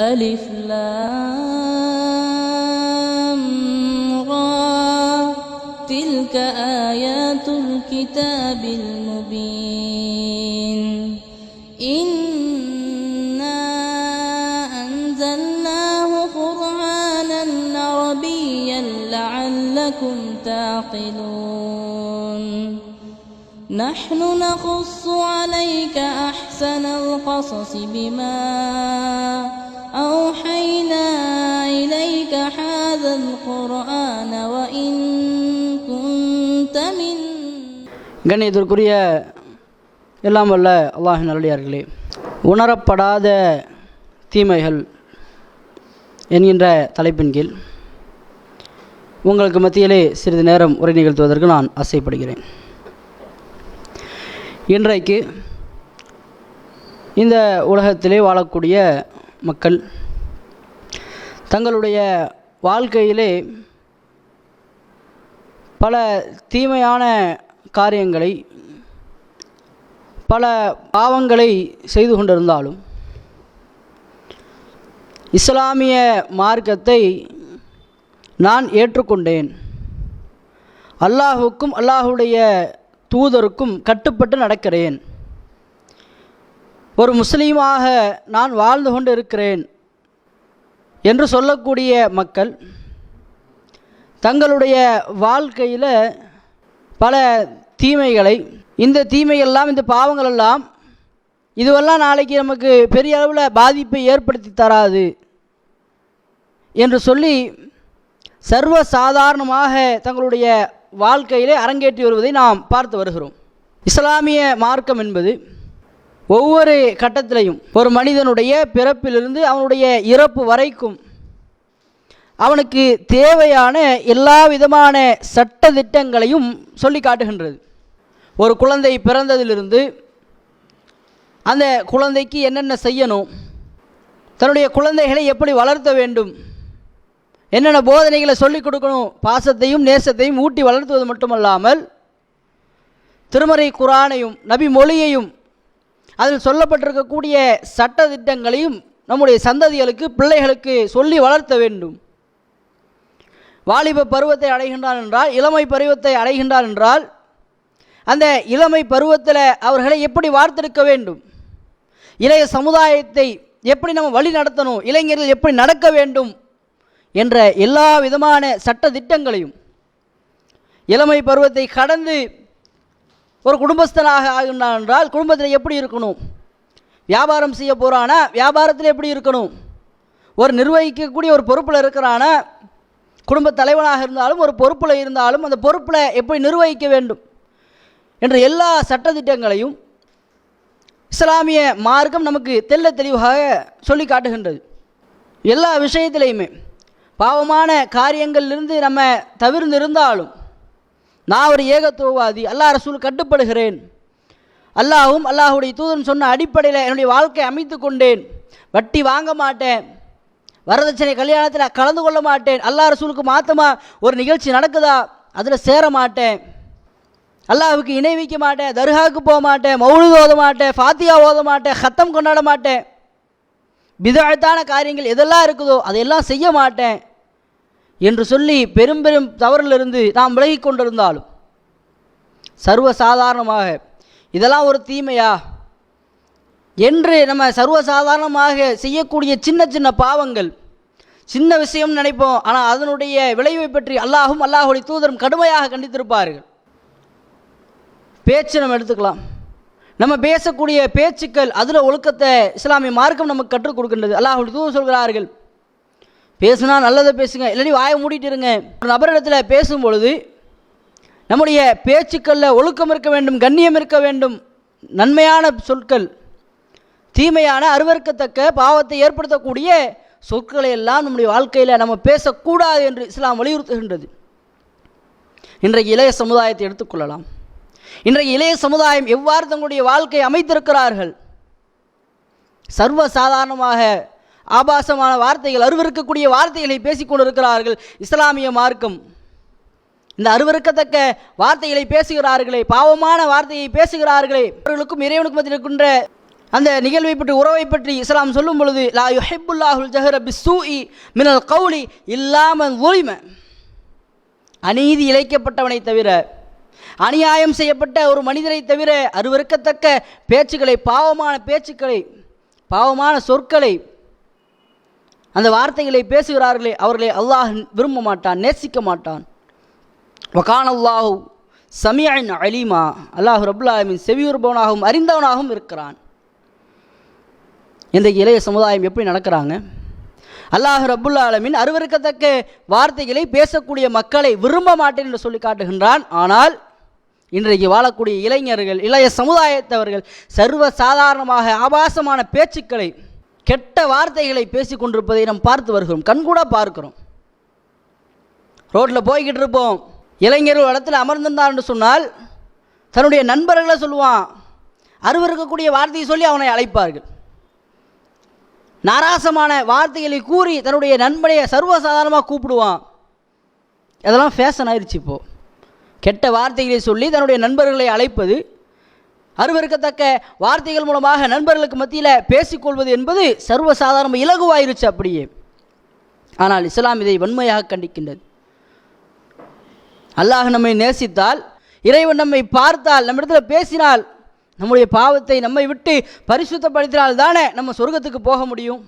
ألف لام را. تلك آيات الكتاب المبين. إنا أنزلناه قرآنا عربيا لعلكم تعقلون. نحن نقص عليك أحسن القصص بما أوحينا إليك هذا القرآن وإن كنت من கண்ணியத்திற்குரிய எல்லாம் வல்ல அல்லாஹின் நல்லடியார்களே உணரப்படாத தீமைகள் என்கின்ற தலைப்பின் கீழ் உங்களுக்கு மத்தியிலே சிறிது நேரம் உரை நிகழ்த்துவதற்கு நான் ஆசைப்படுகிறேன் இன்றைக்கு இந்த உலகத்திலே வாழக்கூடிய மக்கள் தங்களுடைய வாழ்க்கையிலே பல தீமையான காரியங்களை பல பாவங்களை செய்து கொண்டிருந்தாலும் இஸ்லாமிய மார்க்கத்தை நான் ஏற்றுக்கொண்டேன். அல்லாஹுக்கும் அல்லாஹுடைய தூதருக்கும் கட்டுப்பட்டு நடக்கிறேன். ஒரு முஸ்லீமாக நான் வாழ்ந்து கொண்டு இருக்கிறேன் என்று சொல்லக்கூடிய மக்கள் தங்களுடைய வாழ்க்கையில் பல தீமைகளை இந்த தீமைகள்லாம் இந்த பாவங்கள் எல்லாம் இதுவெல்லாம் நாளைக்கு நமக்கு பெரிய அளவில் பாதிப்பை ஏற்படுத்தி தராது என்று சொல்லி சர்வ சாதாரணமாக தங்களுடைய வாழ்க்கையிலே அரங்கேற்றி வருவதை நாம் பார்த்து வருகிறோம். இஸ்லாமிய மார்க்கம் என்பது ஒவ்வொரு கட்டத்திலையும். ஒரு மனிதனுடைய பிறப்பிலிருந்து அவனுடைய இறப்பு வரைக்கும் அவனுக்கு தேவையான எல்லா விதமான சட்ட திட்டங்களையும் சொல்லி காட்டுகின்றது. ஒரு குழந்தை பிறந்ததிலிருந்து அந்த குழந்தைக்கு என்னென்ன செய்யணும்? தன்னுடைய குழந்தைகளை எப்படி வளர்த்த வேண்டும்? என்னென்ன போதனைகளை சொல்லிக் கொடுக்கணும்? பாசத்தையும் நேசத்தையும் ஊட்டி வளர்த்துவது மட்டுமல்லாமல் திருமறை குரானையும் நபி மொழியையும் அதில் சொல்லப்பட்டிருக்கக்கூடிய சட்ட திட்டங்களையும் நம்முடைய சந்ததிகளுக்கு பிள்ளைகளுக்கு சொல்லி வளர்த்த வேண்டும். வாலிப பருவத்தை அடைகின்றான் என்றால் இளமை பருவத்தை அடைகின்றான் என்றால் அந்த இளமை பருவத்தில் அவர்களை எப்படி வார்த்தெடுக்க வேண்டும்? இளைய சமுதாயத்தை எப்படி நம்ம வழி நடத்தணும்? இளைஞர்கள் எப்படி நடக்க வேண்டும்? என்ற எல்லா விதமான சட்ட திட்டங்களையும் இளமை பருவத்தை கடந்து ஒரு குடும்பஸ்தனாக ஆகின்றான் என்றால் குடும்பத்தில் எப்படி இருக்கணும்? வியாபாரம் செய்ய போகிறானா வியாபாரத்தில் எப்படி இருக்கணும்? ஒரு நிர்வகிக்கக்கூடிய ஒரு பொறுப்பில் இருக்கிறானா? குடும்ப தலைவனாக இருந்தாலும் ஒரு பொறுப்பில் இருந்தாலும் அந்த பொறுப்பில் எப்படி நிர்வகிக்க வேண்டும்? என்ற எல்லா சட்டத்திட்டங்களையும் இஸ்லாமிய மார்க்கம் நமக்கு தெல்ல தெளிவாக சொல்லி காட்டுகின்றது. எல்லா விஷயத்திலையுமே பாவமான காரியங்களிலிருந்து நம்ம தவிர்ந்து இருந்தாலும் நான் ஒரு ஏகத்துவவாதி அல்லாஹ் ரசூல் கட்டுப்படுகிறேன். அல்லாஹும் அல்லாஹுடைய தூதன் சொன்ன அடிப்படையில் என்னுடைய வாழ்க்கை அமைத்து கொண்டேன். வட்டி வாங்க மாட்டேன். வரதட்சணை கல்யாணத்தில் கலந்து கொள்ள மாட்டேன். அல்லாஹ் ரசூலுக்கு மாத்தமாக ஒரு நிகழ்ச்சி நடக்குதா? அதில் சேர மாட்டேன். அல்லாஹுக்கு இணை வைக்க மாட்டேன். தர்காவுக்கு போக மாட்டேன். மௌலுது ஓத மாட்டேன். ஃபாத்தியா ஓத மாட்டேன். ஹத்தம் கொண்டாட மாட்டேன். பிதழ்த்தான காரியங்கள் எதெல்லாம் இருக்குதோ அதையெல்லாம் செய்ய மாட்டேன். என்று சொல்லி பெரும் பெரும் தவறிலிருந்து நாம் விலகி கொண்டிருந்தாலும் சர்வ சாதாரணமாக இதெல்லாம் ஒரு தீமையா? என்று நம்ம சர்வசாதாரணமாக செய்யக்கூடிய சின்ன சின்ன பாவங்கள் சின்ன விஷயம் நினைப்போம். ஆனால் அதனுடைய விளைவை பற்றி அல்லாஹும் அல்லாஹுடைய தூதரும் கடுமையாக கண்டித்திருப்பார்கள். பேச்சு நம்ம எடுத்துக்கலாம். நம்ம பேசக்கூடிய பேச்சுக்கள் அதில் ஒழுக்கத்தை இஸ்லாமிய மார்க்கம் நமக்கு கற்றுக் கொடுக்கின்றது. அல்லாஹுடைய தூதர் சொல்கிறார்கள் பேசுனா நல்லதை பேசுங்க இல்லாட்டி வாயை மூடிட்டு இருங்க. ஒரு நபரிடத்தில் பேசும் பொழுது நம்முடைய பேச்சுக்களில் ஒழுக்கம் இருக்க வேண்டும் கண்ணியம் இருக்க வேண்டும். நன்மையான சொற்கள் தீமையான அருவருக்கத்தக்க பாவத்தை ஏற்படுத்தக்கூடிய சொற்களை எல்லாம் நம்முடைய வாழ்க்கையில் நம்ம பேசக்கூடாது என்று இஸ்லாம் வலியுறுத்துகின்றது. இன்றைக்கு இளைய சமுதாயத்தை எடுத்துக்கொள்ளலாம் இன்றைக்கு இளைய சமுதாயம் எவ்வாறு தங்களுடைய வாழ்க்கையை அமைத்திருக்கிறார்கள்? சர்வ சாதாரணமாக ஆபாசமான வார்த்தைகள் அருவருக்கக்கூடிய வார்த்தைகளை பேசிக்கொண்டிருக்கிறார்கள். இஸ்லாமிய மார்க்கம். இந்த அருவருக்கத்தக்க வார்த்தைகளை பேசுகிறார்களே பாவமான வார்த்தையை பேசுகிறார்களே. அவர்களுக்கும் இறைவனுக்கும் மத்தியில் இருக்கின்ற அந்த நிகழ்வை பற்றி உறவை பற்றி இஸ்லாம் சொல்லும் பொழுது லா யுஹிபுல்லாஹுல் ஜஹர் அபி சூஇ மினல் கவுலி இல்லாமல் ஒளிம அநீதி இழைக்கப்பட்டவனை தவிர அநியாயம் செய்யப்பட்ட ஒரு மனிதரை தவிர அருவருக்கத்தக்க பேச்சுக்களை பாவமான பேச்சுக்களை பாவமான சொற்களை அந்த வார்த்தைகளை பேசுகிறார்களே அவர்களை அல்லாஹ் விரும்ப மாட்டான் நேசிக்க மாட்டான். வகான் அல்லாஹு சமியன் அலீமா. அல்லாஹ் ரபுல்லாமின் செவியுறுபவனாகவும் அறிந்தவனாகவும் இருக்கிறான். இன்றைக்கு இளைய சமுதாயம் எப்படி நடக்கிறாங்க? அல்லாஹ் ரபுல்லா ஆலமின் அருவருக்கத்தக்க வார்த்தைகளை பேசக்கூடிய மக்களை விரும்ப மாட்டேன் என்று சொல்லி காட்டுகின்றான். ஆனால் இன்றைக்கு வாழக்கூடிய இளைஞர்கள் இளைய சமுதாயத்தவர்கள் சர்வ சாதாரணமாக ஆபாசமான பேச்சுக்களை கெட்ட வார்த்தைகளை பேசி கொண்டிருப்பதை நாம் பார்த்து வருகிறோம். கண்கூட பார்க்கிறோம். ரோட்டில் போய்கிட்டு இருப்போம். இளைஞர்கள் இடத்துல அமர்ந்திருந்தார் என்று சொன்னால் தன்னுடைய நண்பர்களை சொல்லுவான். அருவருக்கக்கூடிய வார்த்தையை சொல்லி அவனை அழைப்பார்கள். நாராசமான வார்த்தைகளை கூறி தன்னுடைய நண்பனையை சர்வசாதாரணமாக கூப்பிடுவான். அதெல்லாம் ஃபேஷன் ஆயிடுச்சு இப்போது கெட்ட வார்த்தைகளை சொல்லி தன்னுடைய நண்பர்களை அழைப்பது அருவருக்கத்தக்க வார்த்தைகள் மூலமாக நண்பர்களுக்கு மத்தியில் பேசிக்கொள்வது என்பது சர்வசாதாரண இலகுவாயிருச்சு அப்படியே. ஆனால் இஸ்லாம் இதை வன்மையாக கண்டிக்கின்றது. அல்லாஹ் நம்மை நேசித்தால் இறைவன் நம்மை பார்த்தால் நம்மிடத்தில் பேசினால் நம்முடைய பாவத்தை நம்மை விட்டு பரிசுத்தப்படுத்தினால் தானே நம்ம சொர்க்கத்துக்கு போக முடியும்.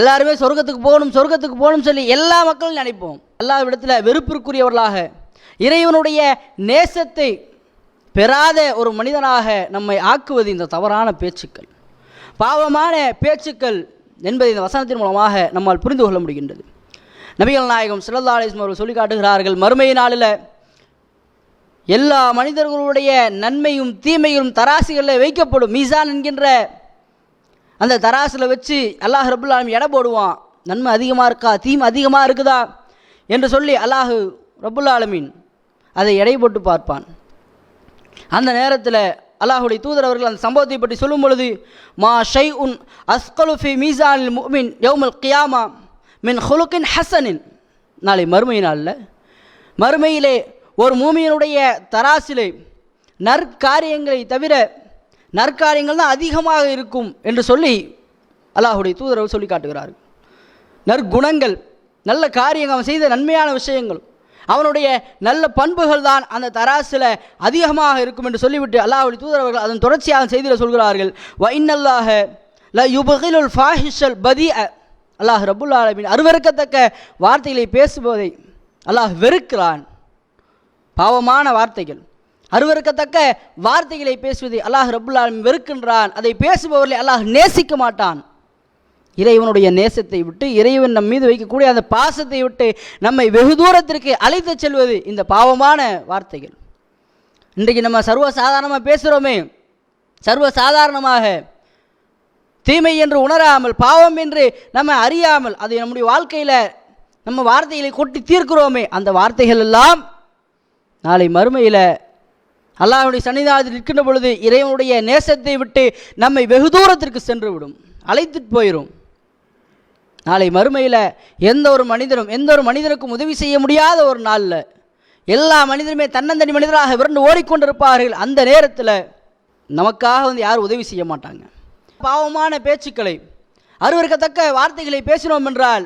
எல்லாருமே சொர்க்கத்துக்கு போகணும் சொர்க்கத்துக்கு போகணும் சொல்லி எல்லா மக்களும் நினைப்போம். எல்லா இடத்துல வெறுப்பிற்குரியவர்களாக இறைவனுடைய நேசத்தை பெறாத ஒரு மனிதனாக நம்மை ஆக்குவது இந்த தவறான பேச்சுக்கள். பாவமான பேச்சுக்கள் என்பதை இந்த வசனத்தின் மூலமாக நம்மால் புரிந்து கொள்ள முடிகின்றது. நபிகள் நாயகம் சிலல்லா அலிஸ்லம் அவர்கள் சொல்லி காட்டுகிறார்கள் மறுமை நாளில் எல்லா மனிதர்களுடைய நன்மையும் தீமையும் தராசுகளில் வைக்கப்படும். மீசான் என்கின்ற அந்த தராசில் வச்சு அல்லாஹ் ரபுல் எடை போடுவான். நன்மை அதிகமாக இருக்கா? தீமை அதிகமாக இருக்குதா? என்று சொல்லி அல்லாஹு ரபுல் அதை எடை போட்டு பார்ப்பான். அந்த நேரத்தில் அல்லாஹுடைய தூதர் அவர்கள் அந்த சம்பவத்தை பற்றி சொல்லும் பொழுது மா ஷை உன் அஸ்கலுஃபி மீசானில் மின் யௌமல் கியாமா மின் ஹுலுக்கின் ஹசனின். நாளை மறுமை நாளில் மறுமையிலே ஒரு மூமியனுடைய தராசிலே நற்காரியங்களை தவிர நற்காரியங்கள் தான் அதிகமாக இருக்கும் என்று சொல்லி அல்லாஹுடைய தூதரவர் சொல்லி காட்டுகிறார்கள். நற்குணங்கள் நல்ல காரியங்கள் அவன் செய்த நன்மையான விஷயங்கள். அவனுடைய நல்ல பண்புகள் தான் அந்த தராசில் அதிகமாக இருக்கும் என்று சொல்லிவிட்டு அல்லாஹுடைய தூதரவர்கள் அதன் தொடர்ச்சியாக செய்தியில் சொல்கிறார்கள். வ இன்னல்லாஹ ல யுபகிலுல் ஃபாஹிஷல் பதி அல்லாஹ் ரபுல் ஆலமின் அருவறுக்கத்தக்க வார்த்தைகளை பேசுவதை அல்லாஹ் வெறுக்கிறான். பாவமான வார்த்தைகள். அருவருக்கத்தக்க வார்த்தைகளை பேசுவதை அல்லாஹ் ரபுல் ஆலமின் வெறுக்கின்றான். அதை பேசுபவர்களை அல்லாஹ் நேசிக்க மாட்டான். இறைவனுடைய நேசத்தை விட்டு இறைவன் நம் மீது வைக்கக்கூடிய அந்த பாசத்தை விட்டு நம்மை வெகு தூரத்திற்கு அழைத்துச் செல்வது இந்த பாவமான வார்த்தைகள். இன்றைக்கு நம்ம சர்வ சாதாரணமாக பேசுகிறோமே சர்வ சாதாரணமாக தீமை என்று உணராமல் பாவம் என்று நம்ம அறியாமல் அதை நம்முடைய வாழ்க்கையில் நம்ம வார்த்தைகளை கொட்டி தீர்க்கிறோமே. அந்த வார்த்தைகள் எல்லாம் நாளை மறுமையில் அல்லாஹ்வுடைய சன்னிதானத்தில் நிற்கின்ற பொழுது இறைவனுடைய நேசத்தை விட்டு நம்மை வெகு தூரத்திற்கு சென்று விடும் அழைத்துட்டு போயிடும் நாளை மறுமையில் எந்த ஒரு மனிதனும் எந்த ஒரு மனிதனுக்கும் உதவி செய்ய முடியாத ஒரு நாளில் எல்லா மனிதனுமே தன்னந்தனி மனிதராக விரண்டு ஓடிக்கொண்டிருப்பார்கள். அந்த நேரத்தில் நமக்காக வந்து யாரும் உதவி செய்ய மாட்டாங்க. பாவமான பேச்சுக்களை அருவருக்கத்தக்க வார்த்தைகளை பேசினோம் என்றால்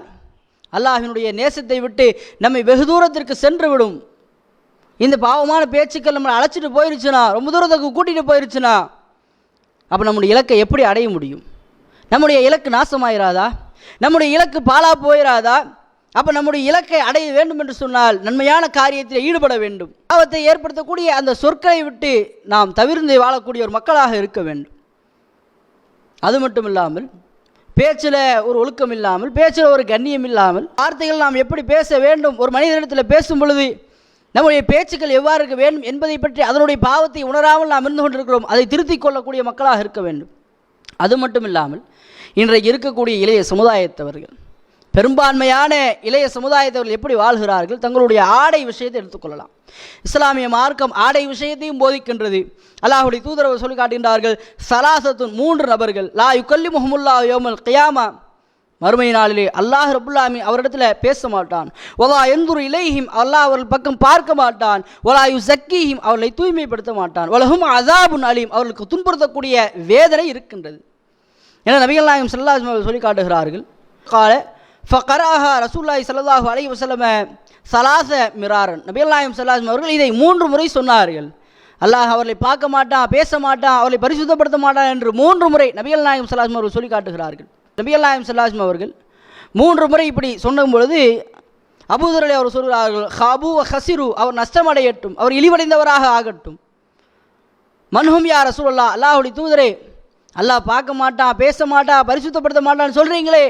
அல்லாஹினுடைய நேசத்தை விட்டு நம்மை வெகு தூரத்திற்கு சென்று விடும். இந்த பாவமான பேச்சுக்கள் நம்மளை அழைச்சிட்டு போயிருச்சுன்னா ரொம்ப தூரத்துக்கு கூட்டிகிட்டு போயிருச்சுன்னா அப்போ நம்முடைய இலக்கை எப்படி அடைய முடியும்? நம்முடைய இலக்கு நாசமாயிராதா? நம்முடைய இலக்கு பாலா போயிடாதா அப்போ நம்முடைய இலக்கை அடைய வேண்டும் என்று சொன்னால் நன்மையான காரியத்தில் ஈடுபட வேண்டும். பாவத்தை ஏற்படுத்தக்கூடிய அந்த சொற்களை விட்டு நாம் தவிர்ந்து வாழக்கூடிய ஒரு மக்களாக இருக்க வேண்டும். அது மட்டும் இல்லாமல் பேச்சில் ஒரு ஒழுக்கம் இல்லாமல் பேச்சில் ஒரு கண்ணியம் இல்லாமல் வார்த்தைகள் நாம் எப்படி பேச வேண்டும்? ஒரு மனிதனிடத்தில் பேசும் பொழுது நம்முடைய பேச்சுக்கள் எவ்வாறு இருக்க வேண்டும் என்பதை பற்றி அதனுடைய பாவத்தை உணராமல் நாம் இருந்து கொண்டிருக்கிறோம். அதை திருத்திக் கொள்ளக்கூடிய மக்களாக இருக்க வேண்டும். அது மட்டும் இல்லாமல் இன்றைக்கு இருக்கக்கூடிய இளைய சமுதாயத்தவர்கள். பெரும்பான்மையான இளைய சமுதாயத்தவர்கள் எப்படி வாழ்கிறார்கள்? தங்களுடைய ஆடை விஷயத்தை எடுத்துக்கொள்ளலாம் இஸ்லாமிய மார்க்கம் ஆடை விஷயத்தையும் போதிக்கின்றது. அல்லாஹுடைய தூதரவர் சொல்லி காட்டுகின்றார்கள் சலாசத்துன் மூன்று நபர்கள் லா யுக்கல்லி முகமுல்லா யோமல் கியாமா. மறுமை நாளிலே அல்லாஹ் ரபுல்லாமி அவரிடத்தில் பேச மாட்டான். ஒலா எந்துரு இலைஹிம். அல்லாஹ் அவர்கள் பக்கம் பார்க்க மாட்டான். ஒலா யு சக்கீஹிம் அவர்களை தூய்மைப்படுத்த மாட்டான். உலகம் அதாபுன் அலீம். அவர்களுக்கு துன்புறுத்தக்கூடிய வேதனை இருக்கின்றது. என நபிகள் நாயகம் ஸல்லல்லாஹு சொல்லி காட்டுகிறார்கள் கால ஃபகராஹா ரசூல்லாய் சல்லாஹூ அலை வசலம சலாச மிராரன். நபிகள் நாயகம் ஸல்லல்லாஹு அவர்கள் இதை மூன்று முறை சொன்னார்கள். அல்லாஹ் அவர்களை பார்க்க மாட்டான் பேச மாட்டான் அவர்களை பரிசுத்தப்படுத்த மாட்டான் என்று மூன்று முறை நபிகள் நாயகம் ஸல்லல்லாஹு அவர்கள் சொல்லி காட்டுகிறார்கள் நபிகள் நாயகம் ஸல்லல்லாஹு அவர்கள் மூன்று முறை இப்படி சொன்னும் பொழுது அபூதுரலை அவர் சொல்கிறார்கள் ஹாபு ஹசிரு. அவர் நஷ்டமடையட்டும் அவர் இழிவடைந்தவராக ஆகட்டும். மன்ஹும் யா ரசூலுல்லாஹ். அல்லாஹுடைய தூதரே அல்லாஹ் பார்க்க மாட்டான் பேச மாட்டான் பரிசுத்தப்படுத்த மாட்டான்னு சொல்கிறீங்களே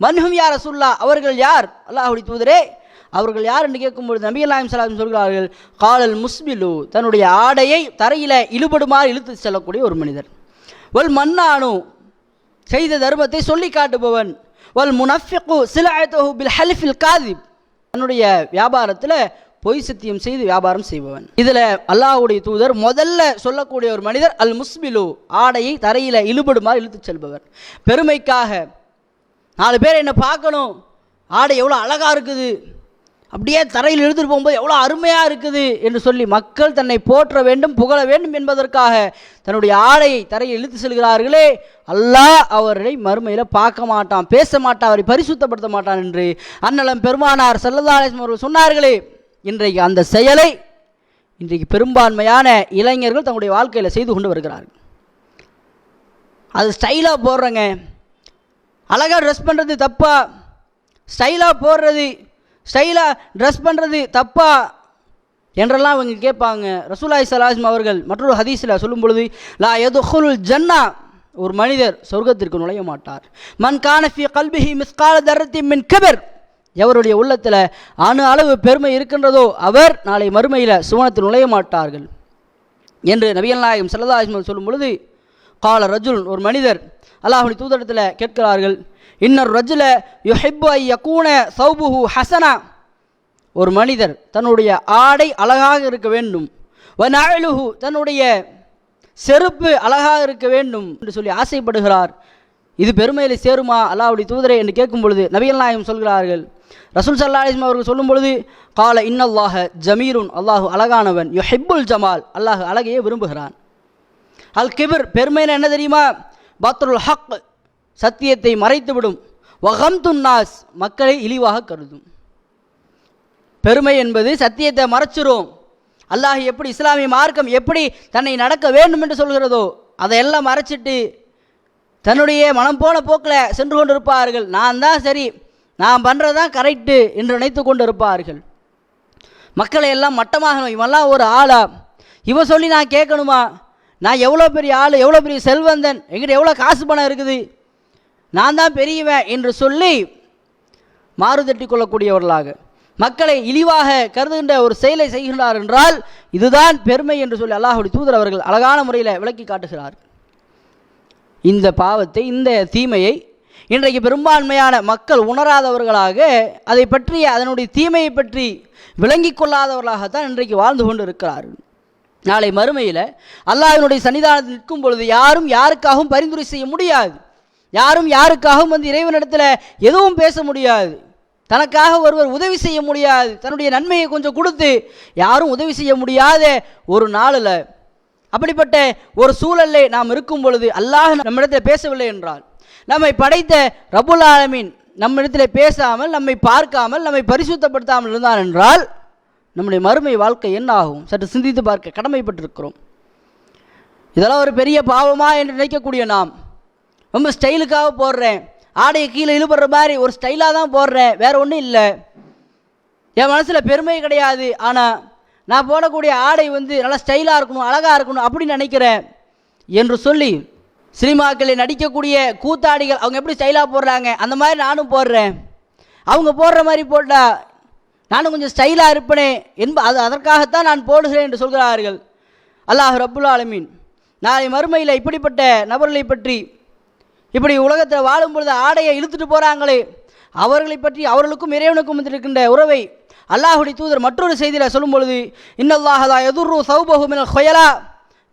மன்ஹும் யார் ரசூல்லா அவர்கள் யார்? அல்லாஹுடைய தூதரே அவர்கள் யார் என்று கேட்கும்பொழுது நபி அல்லாஹிம் சலாம் சொல்கிறார்கள் காலல் முஸ்பிலு. தன்னுடைய ஆடையை தரையில் இழுபடுமாறு இழுத்து செல்லக்கூடிய ஒரு மனிதர். வல் மன்னானு. செய்த தர்மத்தை சொல்லி காட்டுபவன். வல் முனஃபிகு சிலாயத்தஹு பில் ஹலிஃபில் காதிப். தன்னுடைய வியாபாரத்தில் பொய் சத்தியம் செய்து வியாபாரம் செய்பவன். இதில் அல்லாஹுடைய தூதர் முதல்ல சொல்லக்கூடிய ஒரு மனிதர் அல் முஸ்பிலு ஆடையை தரையில் இழுபடுமாறு இழுத்துச் செல்பவர். பெருமைக்காக நாலு பேர் என்னை பார்க்கணும். ஆடை எவ்வளோ அழகாக இருக்குது. அப்படியே தரையில் இழுத்துட்டு போகும்போது எவ்வளோ அருமையாக இருக்குது என்று சொல்லி மக்கள் தன்னை போற்ற வேண்டும் புகழ வேண்டும் என்பதற்காக தன்னுடைய ஆடையை தரையில் இழுத்து செல்கிறார்களே. அல்லாஹ் அவர்களை மறுமையில் பார்க்க மாட்டான் பேச மாட்டான் அவரை பரிசுத்தப்படுத்த மாட்டான் என்று அன்னலம் பெருமானார் சல்லதாலேஸ்வரம் அவர்கள் சொன்னார்களே. இன்றைக்கு அந்த செயலை இன்றைக்கு பெரும்பான்மையான இளைஞர்கள் தங்களுடைய வாழ்க்கையில் செய்து கொண்டு வருகிறார்கள். அது ஸ்டைலாக போடுறேங்க. அழகாக ட்ரெஸ் பண்ணுறது தப்பா? ஸ்டைலாக போடுறது ஸ்டைலாக ட்ரெஸ் பண்ணுறது தப்பா? என்றெல்லாம் அவங்க கேட்பாங்க. ரசூலாய் சலாஸ்ம் அவர்கள் மற்றொரு ஹதீஸில் சொல்லும் பொழுது லா எதுல் ஜன்னா ஒரு மனிதர் சொர்க்கத்திற்கு நுழைய மாட்டார். மன் கானஃபி கல்பிஹி மிஸ்கால தரத்தி மின் கபர். எவருடைய உள்ளத்தில் அணு அளவு பெருமை இருக்கின்றதோ அவர் நாளை மறுமையில் சுவனத்தில் நுழைய மாட்டார்கள். என்று நபிகள் நாயகம் சல்லதாஸ்மன் சொல்லும் பொழுது கால ரஜுல் ஒரு மனிதர் அல்லாஹுடைய தூதரத்தில் கேட்கிறார்கள் இன்னொரு ரஜுல யுஹிப்பு ஐ யக்கூன சௌபுஹு ஹசனா. ஒரு மனிதர் தன்னுடைய ஆடை அழகாக இருக்க வேண்டும். வனாலுஹு தன்னுடைய செருப்பு அழகாக இருக்க வேண்டும் என்று சொல்லி ஆசைப்படுகிறார். இது பெருமையில் சேருமா? அல்லாவுடைய தூதரே என்று கேட்கும் பொழுது நபிகள் நாயகம் சொல்கிறார்கள் ரசூல் சல்லா அலிஸ்லாம் அவர்கள் சொல்லும் பொழுது கால இன்னல்லாஹ ஜமீருன் அல்லாஹு அழகானவன் யுஹிப்புல் ஜமால். அல்லாஹ் அழகையே விரும்புகிறான். அல் கிபிர் பெருமைன்னு என்ன தெரியுமா? பாத்ருல் ஹக் சத்தியத்தை மறைத்துவிடும். வகம் துன்னாஸ் மக்களை இழிவாக கருதும். பெருமை என்பது சத்தியத்தை மறைச்சிரும். அல்லாஹ் எப்படி இஸ்லாமிய மார்க்கம் எப்படி தன்னை நடக்க வேண்டும் என்று சொல்கிறதோ அதையெல்லாம் மறைச்சிட்டு தன்னுடைய மனம் போன போக்கில் சென்று கொண்டிருப்பார்கள். நான் தான் சரி நான் பண்ணுறது தான் கரெக்டு என்று நினைத்து கொண்டு இருப்பார்கள் மக்களை எல்லாம் மட்டமாக இவெல்லாம் ஒரு ஆளா? இவன் சொல்லி நான் கேட்கணுமா? நான் எவ்வளோ பெரிய ஆள் எவ்வளோ பெரிய செல்வந்தன்? எங்கிட்ட எவ்வளோ காசு பணம் இருக்குது? நான் தான் பெரியவன் என்று சொல்லி மாறுதட்டி கொள்ளக்கூடியவர்களாக. மக்களை இழிவாக கருதுகின்ற ஒரு செயலை செய்கின்றார் என்றால் இதுதான் பெருமை என்று சொல்லி அல்லாஹுடைய தூதர் அவர்கள் அழகான முறையில் விளக்கி காட்டுகிறார். இந்த பாவத்தை இந்த தீமையை இன்றைக்கு பெரும்பான்மையான மக்கள் உணராதவர்களாக அதை பற்றிய அதனுடைய தீமையை பற்றி விளங்கி கொள்ளாதவர்களாகத்தான் இன்றைக்கு வாழ்ந்து கொண்டு இருக்கிறார்கள் நாளை மறுமையில் அல்லாஹினுடைய சன்னிதானத்தில் நிற்கும் பொழுது யாரும் யாருக்காகவும் பரிந்துரை செய்ய முடியாது. யாரும் யாருக்காகவும் வந்து இறைவனிடத்தில் எதுவும் பேச முடியாது. தனக்காக ஒருவர் உதவி செய்ய முடியாது. தன்னுடைய நன்மையை கொஞ்சம் கொடுத்து யாரும் உதவி செய்ய முடியாத ஒரு நாளில் அப்படிப்பட்ட ஒரு சூழலில் நாம் இருக்கும் பொழுது அல்லாஹ் நம்மிடத்தில் பேசவில்லை என்றால் நம்மை படைத்த ரபுல் ஆலமீன் நம்மிடத்தில் பேசாமல் நம்மை பார்க்காமல் நம்மை பரிசுத்தப்படுத்தாமல் இருந்தான் என்றால் நம்முடைய மறுமை வாழ்க்கை என்ன ஆகும்? சற்று சிந்தித்து பார்க்க கடமைப்பட்டிருக்கிறோம். இதெல்லாம் ஒரு பெரிய பாவமா என்று நினைக்கக்கூடிய நாம். ரொம்ப ஸ்டைலுக்காக போடுறேன். ஆடையை கீழே இழுபடுற மாதிரி ஒரு ஸ்டைலாக தான் போடுறேன். வேற ஒன்றும் இல்லை. என் மனசில் பெருமை கிடையாது. ஆனால் நான் போடக்கூடிய ஆடை வந்து நல்லா ஸ்டைலாக இருக்கணும் அழகாக இருக்கணும் அப்படின்னு நினைக்கிறேன் என்று சொல்லி சினிமாக்களில் நடிக்கக்கூடிய கூத்தாடிகள் அவங்க எப்படி ஸ்டைலாக போடுறாங்க அந்த மாதிரி நானும் போடுறேன். அவங்க போடுற மாதிரி போட்டால் நானும் கொஞ்சம் ஸ்டைலாக இருப்பேனே என்ப அது அதற்காகத்தான் நான் போடுகிறேன் என்று சொல்கிறார்கள். அல்லாஹ் ரப்புல் ஆலமீன். நாளை மறுமையில் இப்படிப்பட்ட நபர்களை பற்றி இப்படி உலகத்தில் வாழும் பொழுது ஆடையை இழுத்துட்டு போகிறாங்களே அவர்களை பற்றி அவர்களுக்கும் இறைவனுக்கும் இருக்கின்ற உறவை அல்லாஹுடைய தூதர் மற்றொரு செய்தியில் சொல்லும் பொழுது இன்னல்லாஹதா எதுர்ரு சௌபகுமின் ஹொயலா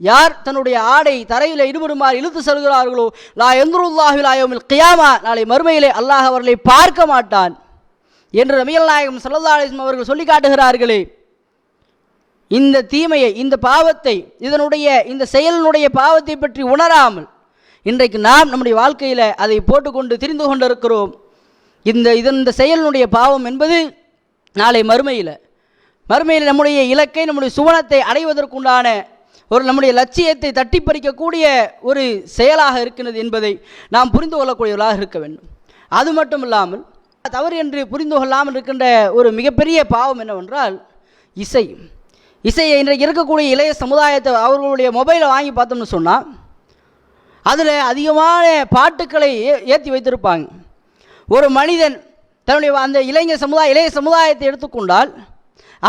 யார் தன்னுடைய ஆடை தரையில் இடுபடுமாறு இழுத்து செல்கிறார்களோ லா எந்துருல்லாஹி லாயோமில் கியாமா நாளை மறுமையிலே அல்லாஹ் அவர்களை பார்க்க மாட்டான் என்று ரமியல் நாயகம் சல்லா அலிஸ்லம் அவர்கள் சொல்லி காட்டுகிறார்களே. இந்த தீமையை இந்த பாவத்தை இதனுடைய இந்த செயலினுடைய பாவத்தை பற்றி உணராமல் இன்றைக்கு நாம் நம்முடைய வாழ்க்கையில் அதை போட்டுக்கொண்டு திரிந்து கொண்டிருக்கிறோம். இந்த இதன் இந்த செயலினுடைய பாவம் என்பது நாளை மறுமையில். மறுமையில் நம்முடைய இலக்கை நம்முடைய சுவனத்தை அடைவதற்குண்டான ஒரு நம்முடைய லட்சியத்தை தட்டி பறிக்கக்கூடிய ஒரு செயலாக இருக்கிறது என்பதை நாம் புரிந்து கொள்ளக்கூடியவர்களாக இருக்க வேண்டும். அது மட்டும் இல்லாமல் தவறு என்று புரிந்து கொள்ளாமல் இருக்கின்ற ஒரு மிகப்பெரிய பாவம் என்னவென்றால் இசை. இசையை இன்றைக்கு இருக்கக்கூடிய இளைய சமுதாயத்தை அவர்களுடைய மொபைலை வாங்கி பார்த்தோம்னு சொன்னால் அதில் அதிகமான பாட்டுக்களை ஏ- ஏற்றி வைத்திருப்பாங்க. ஒரு மனிதன் தன்னுடைய அந்த இளைஞர் சமுதாய இளைய சமுதாயத்தை எடுத்துக்கொண்டால்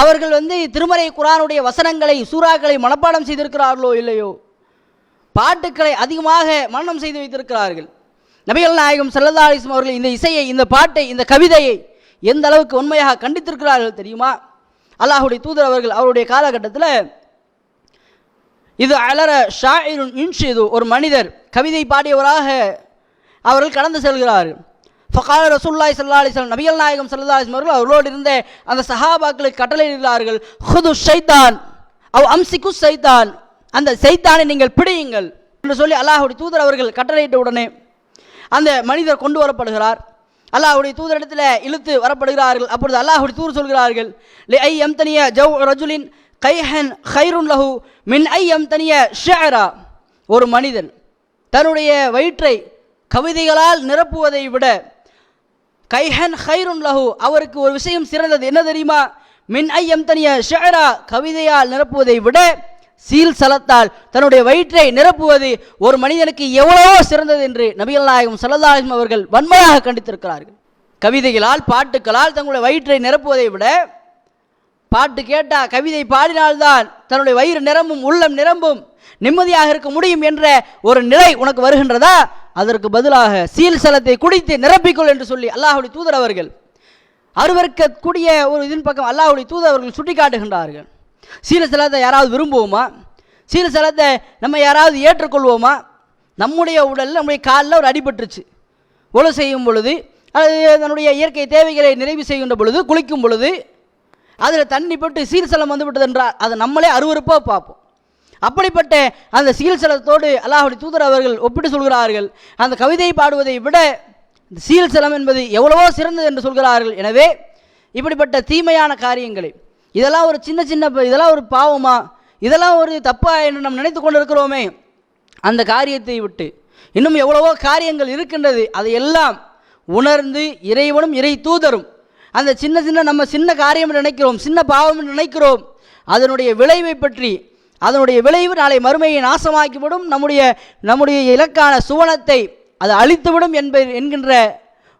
அவர்கள் வந்து திருமறை குரானுடைய வசனங்களை சூறாக்களை மனப்பாடம் செய்திருக்கிறார்களோ இல்லையோ? பாட்டுக்களை அதிகமாக மனனம் செய்து வைத்திருக்கிறார்கள். நபிகள் நாயகம் சல்லல்லா அலிஸ்லாம் அவர்கள் இந்த இசையை இந்த பாட்டை இந்த கவிதையை எந்த அளவுக்கு உண்மையாக கண்டித்திருக்கிறார்கள் தெரியுமா? அல்லாஹுடைய தூதர் அவர்கள் அவருடைய காலகட்டத்தில் இது அலர ஷாயிரும் இன்ஷிது ஒரு மனிதர் கவிதை பாடியவராக அவர்கள் கடந்து செல்கிறார்கள். ஃபகால ரசூல்லாய் சல்லா அலிஸ்லாம் நபிகள் நாயகம் சல்லா அலிஸ்லாம் அவர்கள் அவர்களோடு இருந்த அந்த சஹாபாக்களுக்கு கட்டளையிடுகிறார்கள். ஹுது ஷைதான் அவ் அம்சிக்கு சைத்தான் அந்த சைத்தானை நீங்கள் பிடியுங்கள் என்று சொல்லி அல்லாஹுடைய தூதர் அவர்கள் கட்டளையிட்ட உடனே அந்த மனிதர் கொண்டு வரப்படுகிறார். அல்லாஹுடைய தூதரிடத்தில் இழுத்து வரப்படுகிறார்கள். அப்பொழுது அல்லாஹுடைய தூதர் சொல்கிறார்கள் லே ஐ எம் தனிய ஜவ் ரஜுலின் கைஹன் ஹைருன் லஹு மின் ஐ எம் தனிய ஷேரா ஒரு மனிதன் தன்னுடைய வயிற்றை கவிதைகளால் நிரப்புவதை விட கைஹன் ஹைருன் லஹு. அவருக்கு ஒரு விஷயம் சிறந்தது. என்ன தெரியுமா? மின் ஐயம் தனிய ஷேரா கவிதையால் நிரப்புவதை விட சீல் சலத்தால் தன்னுடைய வயிற்றை நிரப்புவது ஒரு மனிதனுக்கு எவ்வளவோ சிறந்தது என்று நபிகள் நாயகம் சல்லல்லாஹும் அவர்கள் வன்மையாக கண்டித்திருக்கிறார்கள். கவிதைகளால் பாட்டுக்களால் தங்களுடைய வயிற்றை நிரப்புவதை விட பாட்டு கேட்டால் கவிதை பாடினால்தான் தன்னுடைய வயிறு நிரம்பும் உள்ளம் நிரம்பும். நிம்மதியாக இருக்க முடியும் என்ற ஒரு நிலை உனக்கு வருகின்றதா? அதற்கு பதிலாக சீல் சலத்தை குடித்து நிரப்பிக்கொள் என்று சொல்லி அல்லாஹுடைய தூதர் அவர்கள் அருவருக்கக்கூடிய ஒரு இதன் பக்கம் அல்லாஹுடைய தூதர் அவர்கள் சுட்டி காட்டுகின்றார்கள் சீல சலத்தை யாராவது விரும்புவோமா? சீல சலத்தை நம்ம யாராவது ஏற்றுக்கொள்வோமா? நம்முடைய உடலில் நம்முடைய காலில் ஒரு அடிபட்டுருச்சு. ஒழு செய்யும் பொழுது அது தன்னுடைய இயற்கை தேவைகளை நிறைவு செய்கின்ற பொழுது குளிக்கும் பொழுது அதில் தண்ணி போட்டு சீர்சலம் வந்துவிட்டது என்றால் அதை நம்மளே அருவருப்பாக பார்ப்போம். அப்படிப்பட்ட அந்த சீல்சலத்தோடு அல்லாஹுடைய தூதர் அவர்கள் ஒப்பிட்டு சொல்கிறார்கள். அந்த கவிதை பாடுவதை விட இந்த சீல்சலம் என்பது எவ்வளவோ சிறந்தது என்று சொல்கிறார்கள். எனவே இப்படிப்பட்ட தீமையான காரியங்களை இதெல்லாம் ஒரு சின்ன சின்ன இதெல்லாம் ஒரு பாவமா இதெல்லாம் ஒரு தப்பா என்று நாம் நினைத்து கொண்டு இருக்கிறோமே அந்த காரியத்தை விட்டு இன்னும் எவ்வளவோ காரியங்கள் இருக்கின்றது. அதையெல்லாம் உணர்ந்து இறைவனும் இறை தூதரும் அந்த சின்ன சின்ன நம்ம சின்ன காரியம் நினைக்கிறோம் சின்ன பாவம் என்று நினைக்கிறோம் அதனுடைய விளைவை பற்றி அதனுடைய விளைவு நாளை மறுமையை நாசமாக்கிவிடும். நம்முடைய நம்முடைய இலக்கான சுவனத்தை அது அழித்துவிடும் என்ப என்கின்ற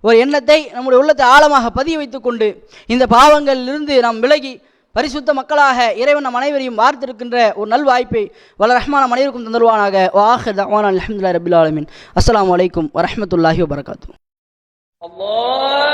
ஒரு எண்ணத்தை நம்முடைய உள்ளத்தை ஆழமாக பதிய வைத்துக்கொண்டு இந்த பாவங்களிலிருந்து நாம் விலகி பரிசுத்த மக்களாக இறைவன் நம் அனைவரையும் வார்த்திருக்கின்ற ஒரு நல் வாய்ப்பை வள ரஹ்மான அனைவருக்கும் தந்தருவானாக. வாஹர் தவான் அலமதுல்லா ரபில் ஆலமின். அஸ்லாம் வலைக்கும் வரமத்துல்லாஹி வபரகாத்து அல்லாஹ்!